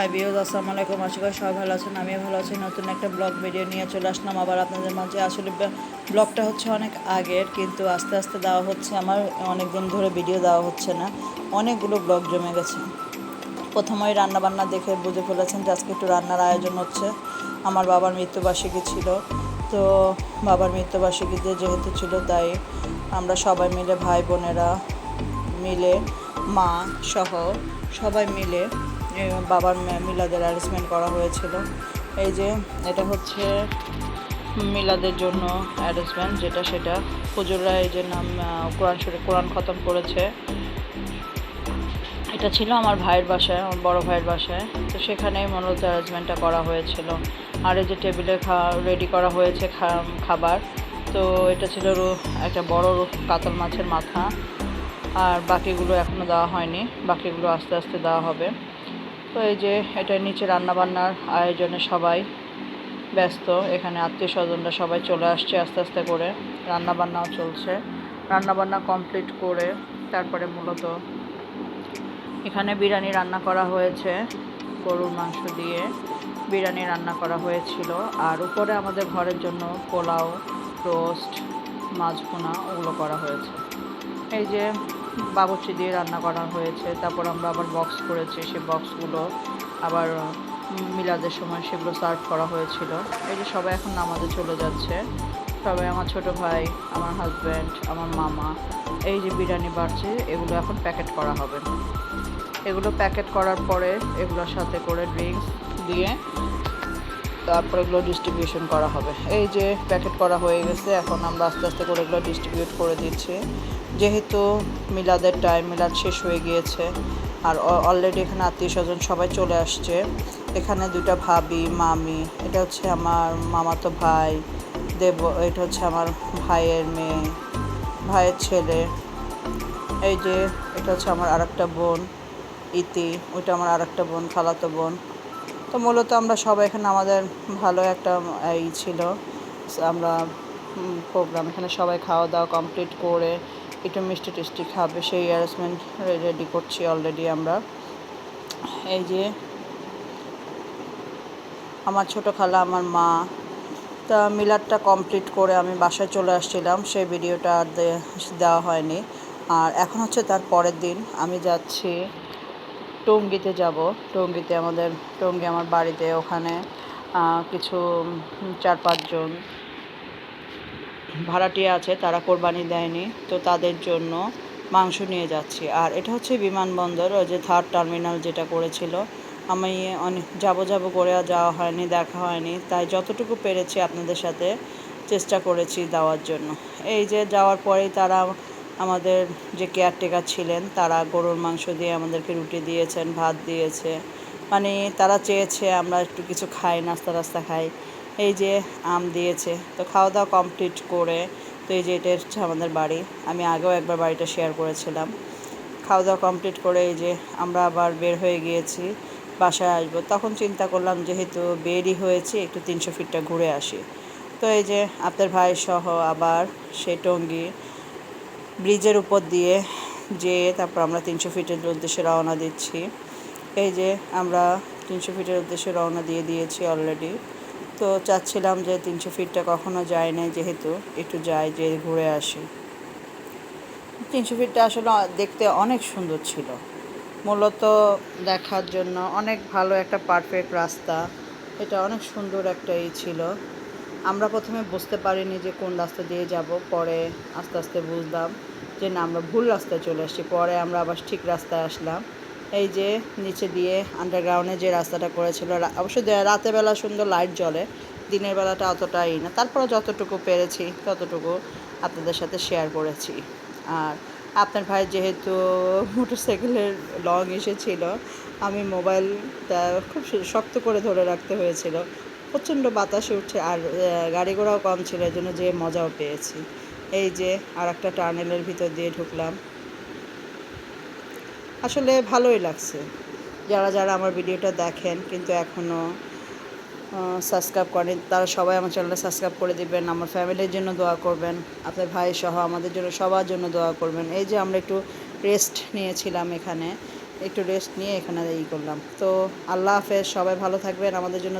High বিয়জ আসসালামু আলাইকুম আশা করি সবাই ভালো আছেন, আমিও ভালো আছি। নতুন একটা ব্লগ ভিডিও নিয়ে চলে আসলাম। আবার আপনাদের মাঝে আসলে ব্লগটা হচ্ছে অনেক আগের, কিন্তু আস্তে আস্তে দেওয়া হচ্ছে আমার। অনেক দিন ধরে ভিডিও দেওয়া হচ্ছে না। অনেকগুলো ব্লগ জমে গেছে। প্রথমেই রান্না বান্না দেখে বুঝে ফেলেছেন যে আজকে একটু রান্নার আয়োজন হচ্ছে। আমার বাবার মৃত্যুবার্ষিকী ছিল। তো বাবার মৃত্যুবার্ষিকী মৃত্যুবার্ষিকীতে যেহেতু ছিল, তাই আমরা সবাই মিলে ভাই বোনেরা মিলে, মা সহ সবাই মিলে বাবার মিলাদের অ্যারেঞ্জমেন্ট করা হয়েছিল। এই যে, এটা হচ্ছে মিলাদের জন্য অ্যারেঞ্জমেন্ট যেটা সেটা। হুজুররা এই যে নাম কোরআন শরীফ, কোরআন খতম করেছে। এটা ছিল আমার ভাইয়ের বাসায়, আমার বড় ভাইয়ের বাসায়। তো সেখানেই মূলত অ্যারেঞ্জমেন্টটা করা হয়েছিল। আর এই যে টেবিলে খা রেডি করা হয়েছে খাবার। তো এটা ছিল একটা বড় কাতল মাছের মাথা। আর বাকিগুলো এখনও দেওয়া হয়নি। বাকিগুলো আস্তে আস্তে দেওয়া হবে। তো এই যে এটা নিচে রান্নাবান্নার আয়োজনে সবাই ব্যস্ত, এখানে আত্মীয় স্বজনরা সবাই চলে আসছে আস্তে আস্তে করে। রান্নাবান্নাও চলছে। রান্নাবান্না কমপ্লিট করে তারপরে মূলত এখানে বিরিয়ানি রান্না করা হয়েছে, গরুর মাংস দিয়ে বিরিয়ানি রান্না করা হয়েছিল। আর উপরে আমাদের ঘরের জন্য পোলাও, রোস্ট, মাছ ওগুলো করা হয়েছে। এই যে বাবুর্চি দিয়ে রান্না করা হয়েছে। তারপর আমরা আবার বক্স করেছি, সেই বক্সগুলো আবার মিলাদের সময় সেগুলো সার্ভ করা হয়েছিল। এই যে সবাই এখন নামাজে চলে যাচ্ছে। সবাই আমার ছোট ভাই, আমার হাজব্যান্ড আমার মামা, এই যে বিরিয়ানি বাড়ছে, এগুলো এখন প্যাকেট করা হবে। এগুলো প্যাকেট করার পরে এগুলোর সাথে করে ড্রিঙ্কস দিয়ে তারপর এগুলো ডিস্ট্রিবিউশন করা হবে। এই যে প্যাকেট করা হয়ে গেছে, এখন আমরা আস্তে আস্তে করে এগুলো ডিস্ট্রিবিউট করে দিচ্ছি। যেহেতু মিলাদের টাইম মিলাদ শেষ হয়ে গিয়েছে, আর অলরেডি এখানে আত্মীয় স্বজন সবাই চলে আসছে। এখানে দুটা ভাবি, মামি, এটা হচ্ছে আমার মামাতো ভাই, দেব, এটা হচ্ছে আমার ভাইয়ের মেয়ে, ভাইয়ের ছেলে, এই যে এটা হচ্ছে আমার আরেকটা বোন, ইতি, ওইটা আমার আরেকটা বোন, খালাতো বোন। তো মূলত আমরা সবাই এখানে আমাদের ভালো একটা ই ছিল। আমরা প্রোগ্রাম এখানে সবাই খাওয়া দাওয়া কমপ্লিট করে একটু মিষ্টি টিষ্টি খাবে, সেই অ্যারেঞ্জমেন্ট রেডি করছি অলরেডি আমরা। এই যে, আমার ছোট খালা, আমার মা, তা মিলারটা কমপ্লিট করে আমি বাসায় চলে আসছিলাম, সেই ভিডিওটা আর দেওয়া হয়নি। আর এখন হচ্ছে তার পরের দিন, আমি যাচ্ছি টঙ্গিতে যাব। টঙ্গিতে আমাদের, টঙ্গি আমার বাড়িতে ওখানে কিছু চার পাঁচজন ভাড়াটিয়া আছে, তারা কোরবানি দেয়নি। তো তাদের জন্য মাংস নিয়ে যাচ্ছি। আর এটা হচ্ছে বিমানবন্দর, ওই যে থার্ড টার্মিনাল যেটা করেছিল। আমি অনেক যাব যাব করে যাওয়া হয়নি, দেখা হয়নি। তাই যতটুকু পেরেছি আপনাদের সাথে চেষ্টা করেছি দেওয়ার জন্য। এই যে যাওয়ার পরেই তারা আমাদের যে কেয়ারটেকার ছিলেন, তারা গরুর মাংস দিয়ে আমাদেরকে রুটি দিয়েছেন, ভাত দিয়েছে। মানে তারা চেয়েছে আমরা একটু কিছু খাই, নাস্তা টাস্তা খাই। এই যে আম দিয়েছে, তো খাওয়া দাওয়া কমপ্লিট করে, তো এই যে এটা হচ্ছে আমাদের বাড়ি। আমি আগেও একবার বাড়িটা শেয়ার করেছিলাম। খাওয়া দাওয়া কমপ্লিট করে এই যে আমরা আবার বের হয়ে গিয়েছি, বাসায় আসব। তখন চিন্তা করলাম যেহেতু বেরই হয়েছে, একটু তিনশো ফিটটা ঘুরে আসি। তো এই যে আপনার ভাই সহ আবার সে টঙ্গী ব্রিজের উপর দিয়ে যেয়ে তারপর আমরা তিনশো ফিটের উদ্দেশ্যে রওনা দিচ্ছি। এই যে আমরা তিনশো ফিটের উদ্দেশ্যে রওনা দিয়ে দিয়েছি অলরেডি তো চাচ্ছিলাম যে তিনশো ফিটটা কখনো যায় না যেহেতু একটু যাই, যে ঘুরে আসি। তিনশো ফিটটা আসলে দেখতে অনেক সুন্দর ছিল। মূলত দেখার জন্য অনেক ভালো একটা পারফেক্ট রাস্তা। এটা অনেক সুন্দর একটা ই ছিল। আমরা প্রথমে বুঝতে পারিনি যে কোন রাস্তা দিয়ে যাব, পরে আস্তে আস্তে বুঝলাম যে না, আমরা ভুল রাস্তায় চলে এসেছি পরে আমরা আবার ঠিক রাস্তায় আসলাম। এই যে নিচে দিয়ে আন্ডারগ্রাউন্ডে যে রাস্তাটা করেছিল দে- রাতের বেলা সুন্দর লাইট জ্বলে, দিনের বেলাটা অতটাই না তারপরে যতটুকু পেরেছি, ততটুকু আপনাদের সাথে শেয়ার করেছি। আর আপনার ভাই যেহেতু মোটরসাইকেলের লং এসেছিল, আমি মোবাইলটা খুব শক্ত করে ধরে রাখতে হয়েছিল প্রচণ্ড বাতাসে উঠছে আর গাড়ি ঘোড়াও কম ছিল এই জন্য যে মজাও পেয়েছি। এই যে আর একটা টানেলের ভিতর দিয়ে ঢুকলাম। আসলে ভালোই লাগছে। যারা যারা আমার ভিডিওটা দেখেন কিন্তু এখনও সাবস্ক্রাইব করেন, তারা সবাই আমার চ্যানেলটা সাবস্ক্রাইব করে দিবেন। আমার ফ্যামিলির জন্য দোয়া করবেন। আপনার ভাই সহ আমাদের জন্য, সবার জন্য দোয়া করবেন। এই যে আমরা একটু রেস্ট নিয়েছিলাম এখানে। একটু রেস্ট নিয়ে এখানে ই করলাম। তো আল্লাহ হাফেজ, সবাই ভালো থাকবেন। আমাদের জন্য